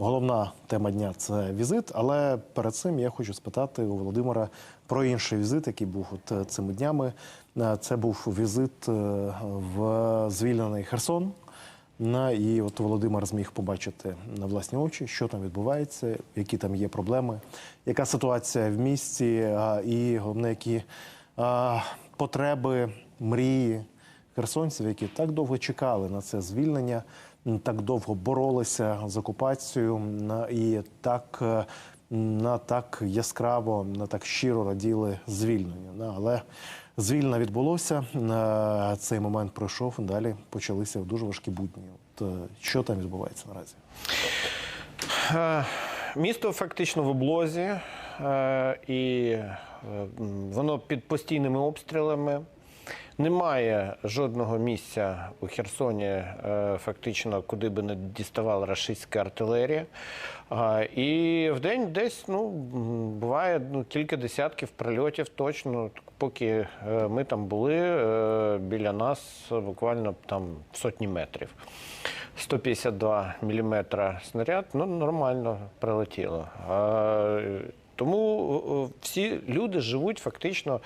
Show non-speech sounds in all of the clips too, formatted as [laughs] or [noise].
Головна тема дня це візит. Але перед цим я хочу спитати у Володимира про інший візит, який був от е, цими днями. Е, Це був візит е, в звільнений Херсон. І от Володимир зміг побачити на власні очі, що там відбувається, які там є проблеми, яка ситуація в місті, і головне, які потреби, мрії херсонців, які так довго чекали на це звільнення, так довго боролися з окупацією і так. е, На так яскраво, на так щиро раділи звільненню. На, Але звільнення відбулося. е, Цей момент пройшов. Далі почалися дуже важкі будні. От е, що там відбувається наразі? Місто фактично в облозі, і воно під постійними обстрілами. Немає жодного місця у Херсоні, е, фактично, куди би не діставала рашистська артилерія. І в день десь ну, буває ну, кілька десятків прильотів точно. Поки е, ми там були, е, біля нас буквально там сотні метрів. 152 мм снаряд, ну нормально прилетіло. Тому всі люди живуть фактично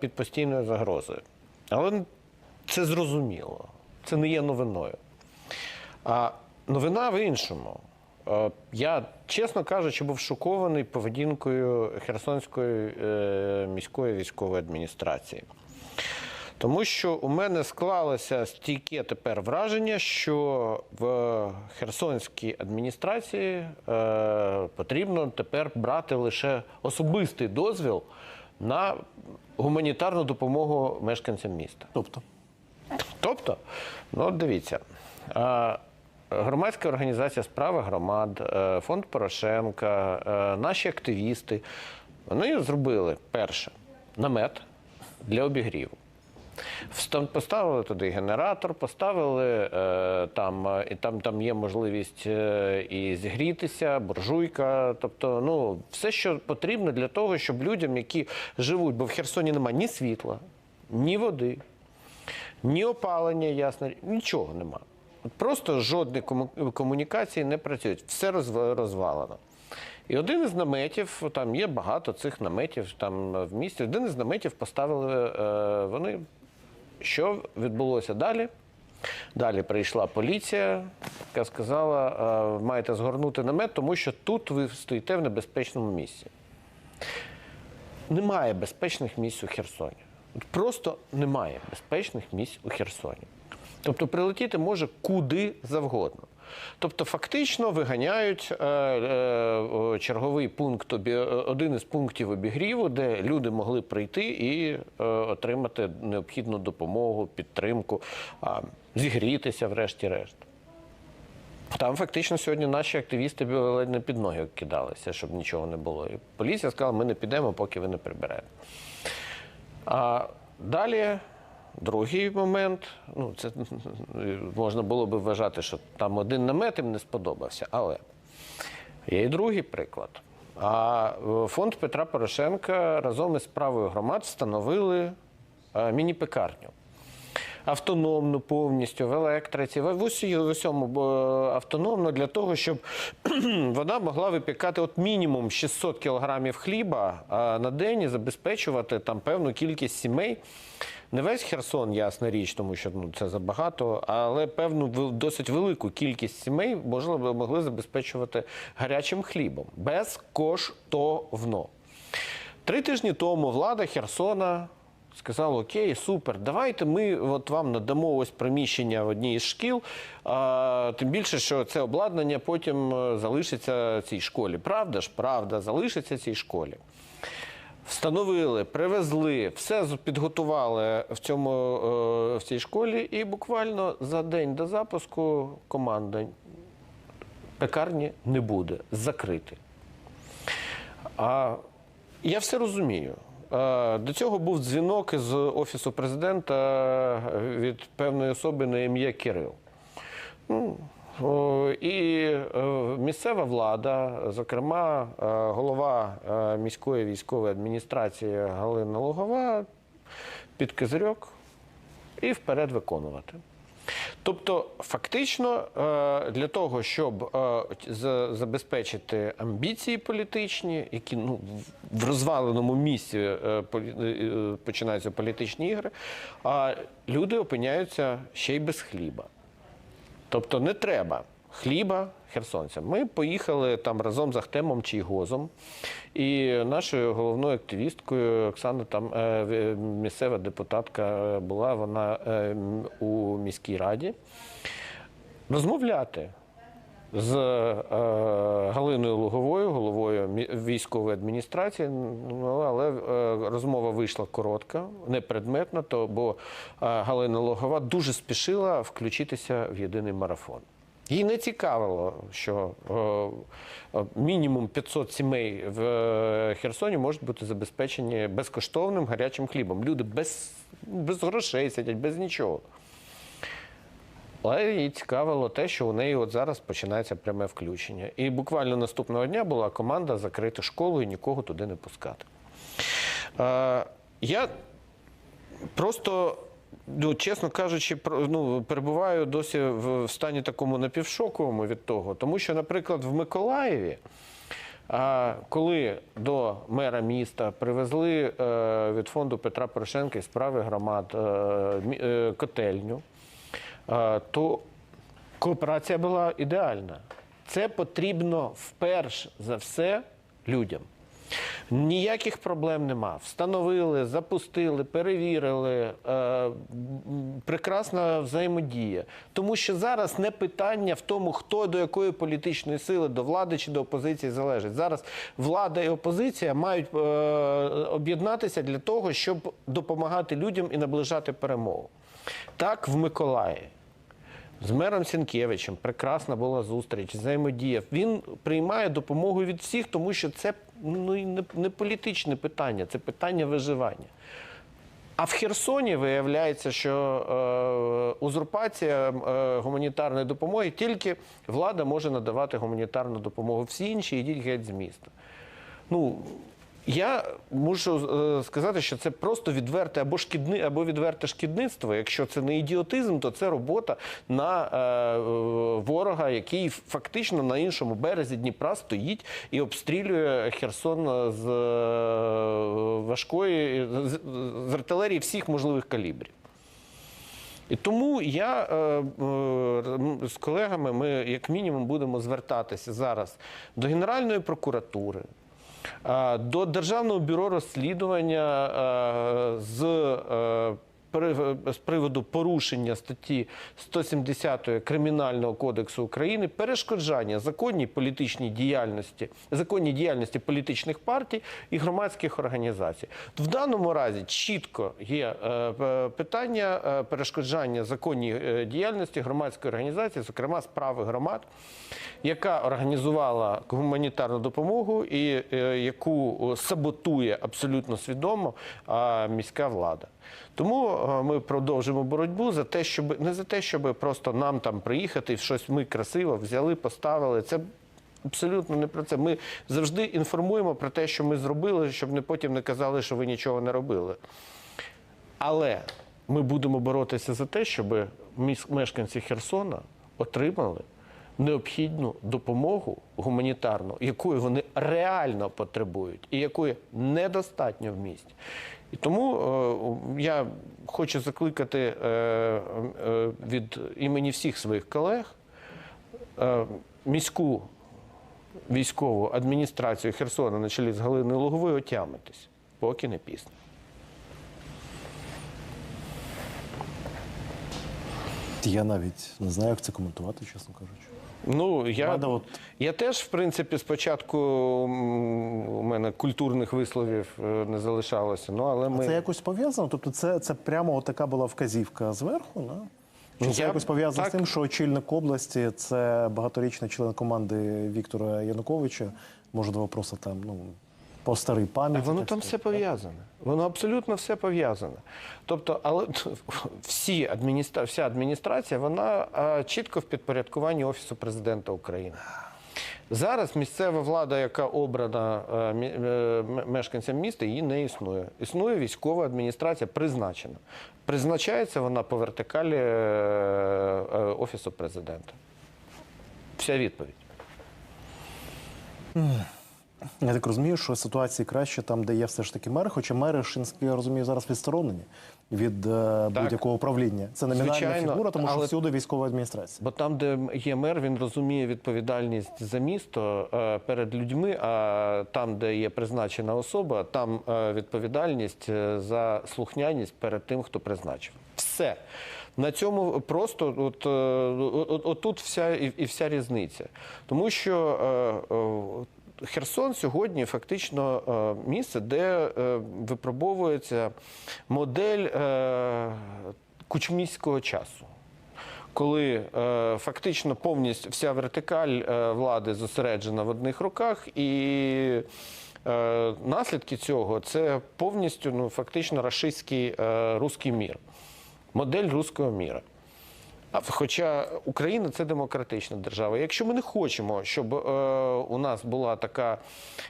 під постійною загрозою. Але це зрозуміло, це не є новиною. А новина в іншому. Е, Я, чесно кажучи, був шокований поведінкою Херсонської е, міської військової адміністрації. Тому що у мене склалося стійке тепер враження, що в Херсонській адміністрації е, потрібно тепер брати лише особистий дозвіл на гуманітарну допомогу мешканцям міста. Тобто, Тобто, ну дивіться, громадська організація справи громад, е, фонд Порошенка, е, наші активісти, вони зробили перше намет для обігріву. Поставили туди генератор, поставили е, там, е, і там, там є можливість е, і зігрітися, буржуйка. Тобто, ну, все, що потрібно для того, щоб людям, які живуть, бо в Херсоні немає ні світла, ні води, ні опалення, ясно, нічого нема. Просто жодні комунікації не працюють. Все розвалено. І один із наметів, там є багато цих наметів там в місті. Один із наметів поставили вони. Що відбулося далі? Далі прийшла поліція, яка сказала, е, маєте згорнути намет, тому що тут ви стоїте в небезпечному місці. Немає безпечних місць у Херсоні. Просто немає безпечних місць у Херсоні. Тобто прилетіти може куди завгодно. Тобто, фактично виганяють е, е, черговий пункт, обі- е, один із пунктів обігріву, де люди могли прийти і е, отримати необхідну допомогу, підтримку, а, зігрітися, врешті-решт. Там фактично сьогодні наші активісти ледь не під ноги кидалися, щоб нічого не було. І поліція сказала, ми не підемо, поки ви не приберете. А далі другий момент. Ну, це можна було би вважати, що там один намет їм не сподобався, але є і другий приклад. А е, фонд Петра Порошенка разом із справою громад встановили е, міні-пекарню автономну повністю в електриці, в усьому бо, автономно для того, щоб [clears throat] вона могла випікати от мінімум 600 кілограмів хліба на день і забезпечувати там певну кількість сімей. Не весь Херсон, ясна річ, тому що ну, це забагато, але певну досить велику кількість сімей можливо могли забезпечувати гарячим хлібом безкоштовно. Три тижні тому влада Херсона сказала: Окей, супер, давайте ми от вам надамо ось приміщення в одній із шкіл. А, тим більше, що це обладнання потім е, залишиться цій школі. Правда ж, правда, залишиться цій школі. Встановили, привезли, все підготували в цьому е, в цій школі, і буквально за день до запуску команда пекарні не буде закрити. А я все розумію. Е, До цього був дзвінок із офісу президента від певної особи на ім'я Кирил. Ну, І е, місцева влада, зокрема, е, голова е, міської військової адміністрації Галина Лугова, під козирьок і вперед виконувати. Тобто, фактично, для того, щоб забезпечити амбіції політичні, які ну, в- розваленому місці починаються політичні ігри, люди опиняються ще й без хліба. Тобто не треба хліба херсонцям. Ми поїхали там разом з Ахтемом Чийгозом і нашою головною активісткою Оксана, там е, місцева депутатка е, була вона е, у міській раді. Розмовляти з е, Галиною Луговою, головою військової адміністрації. Ну, але е, розмова вийшла коротка, непредметна, то, бо е, Галина Лугова дуже спішила включитися в єдиний марафон. Їй не цікавило, що е, мінімум 500 сімей в е, Херсоні можуть бути забезпечені безкоштовним гарячим хлібом. Люди без, без грошей сидять, без нічого. Але їй цікавило те, що у неї от зараз починається пряме включення. І буквально наступного дня була команда закрити школу і нікого туди не пускати. Е, я просто, ну, чесно кажучи, ну, перебуваю досі в стані такому напівшоковому від того. Тому що, наприклад, в Миколаєві. Коли до мера міста привезли е, від фонду Петра Порошенка і справи громад е, е, котельню, то кооперація була ідеальна. Це потрібно вперше за все людям. Ніяких проблем нема. Встановили, запустили, перевірили. Е, прекрасна взаємодія. Тому що зараз не питання в тому, хто до якої політичної сили, до влади чи до опозиції залежить. Зараз влада і опозиція мають е, об'єднатися для того, щоб допомагати людям і наближати перемогу. Так, в Миколаєві. З мером Сінкевичем прекрасна була зустріч, взаємодія. Він приймає допомогу від всіх, тому що це ну, не політичне питання, це питання виживання. А в Херсоні виявляється, що е, узурпація е, гуманітарної допомоги тільки влада може надавати гуманітарну допомогу. Всі інші йдіть геть з міста. Ну, я мушу е, сказати, що це просто відверте або шкідни, або відверте шкідництво. Якщо це не ідіотизм, то це робота на е, е, ворога, який фактично на іншому березі Дніпра стоїть і обстрілює Херсон з е, важкої з, артилерії всіх можливих калібрів. І тому я з колегами ми як мінімум будемо звертатися зараз до Генеральної прокуратури, до Державного бюро розслідування е, з, е, з приводу порушення статті 170 Кримінального кодексу України, перешкоджання законній політичній діяльності, законній діяльності політичних партій і громадських організацій. В даному разі чітко є е, питання е, перешкоджання законній е, діяльності громадської організації, зокрема справи громад, яка організувала гуманітарну допомогу і е, яку е, саботує абсолютно свідомо е, міська влада. Тому е, ми продовжимо боротьбу за те, щоб не за те, щоб просто нам там приїхати і щось ми красиво взяли, поставили. Це абсолютно не про це. Ми завжди інформуємо про те, що ми зробили, щоб не потім не казали, що ви нічого не робили. Але ми будемо боротися за те, щоб мешканці Херсона отримали необхідну допомогу гуманітарну, якої вони реально потребують, і якої недостатньо в місті. І тому е, я хочу закликати е, е, від імені всіх своїх колег е, міську військову адміністрацію Херсона на чолі з Галиною Луговою отямитись, поки не пізно. Я навіть не знаю, як це коментувати, чесно кажучи. Ну, я, от- я теж, в принципі, спочатку у мене культурних висловів е, не залишалося. Ну, але ми... Це якось пов'язано? Тобто, це, це прямо така була вказівка зверху, да? Чи це Я- якось пов'язано так. з тим, що очільник області це багаторічний член команди Віктора Януковича? Може, два вопроси там, ну, по старій пам'яті. воно там все пов'язане. Воно абсолютно все пов'язане. Тобто, але [laughs] всі адміністра... вся адміністрація вона чітко в підпорядкуванні Офісу президента України. Зараз місцева влада, яка обрана е, е, мешканцям міста, її не існує. Існує військова адміністрація, призначена. Призначається вона по вертикалі е, Офісу президента. Вся відповідь. Я так розумію, що ситуації краще там, де є все ж таки мер, хоча мери ж, я розумію, зараз відсторонені від е, будь-якого управління. Це номінальна Звичайно, фігура, тому що але- всюди військова адміністрація. Бо там, де є мер, він розуміє відповідальність за місто е, перед людьми. А там, де є призначена особа, там е, відповідальність е, за слухняність перед тим, хто призначив. Все. На цьому просто от, е, от, от тут вся і, і вся різниця. Тому що е, е, Херсон сьогодні фактично е, місце, де е, випробовується модель е, кучміського часу коли е, фактично повністю вся вертикаль е, влади зосереджена в одних руках, і е, наслідки цього це повністю ну, фактично рашистський е, руський мір, модель руського міра. Хоча Україна це демократична держава. Якщо ми не хочемо, щоб е, у нас була така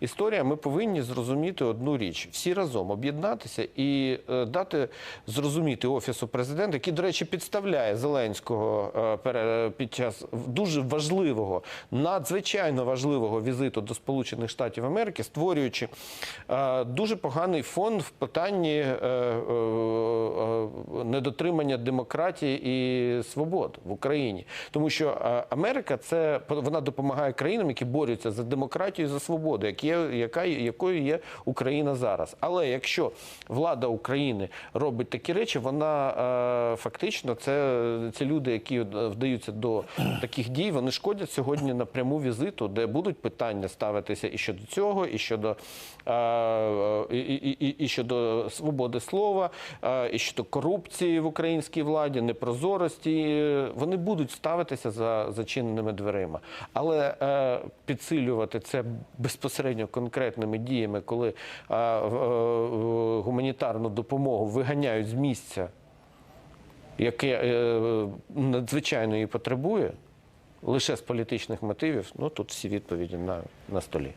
історія, ми повинні зрозуміти одну річ: всі разом об'єднатися і е, дати зрозуміти офісу президента, який, до речі, підставляє Зеленського е, під час дуже важливого, надзвичайно важливого візиту до Сполучених Штатів Америки, створюючи е, дуже поганий фон в питанні е, е, е, недотримання демократії і свобод в Україні, тому що е, Америка це вона допомагає країнам, які борються за демократію за свободу, які є, яка якою є Україна зараз. Але якщо влада України робить такі речі, вона е, фактично це, це люди, які вдаються до таких дій, вони шкодять сьогодні напряму візиту, де будуть питання ставитися і щодо цього, і щодо, е, і, і, і, і щодо свободи слова, е, і щодо корупції в українській владі, непрозорості. Вони будуть ставитися за зачиненими дверима. Але е, підсилювати це безпосередньо конкретними діями, коли е, е, гуманітарну допомогу виганяють з місця, яке е, надзвичайно її потребує, лише з політичних мотивів, ну тут всі відповіді на, на столі.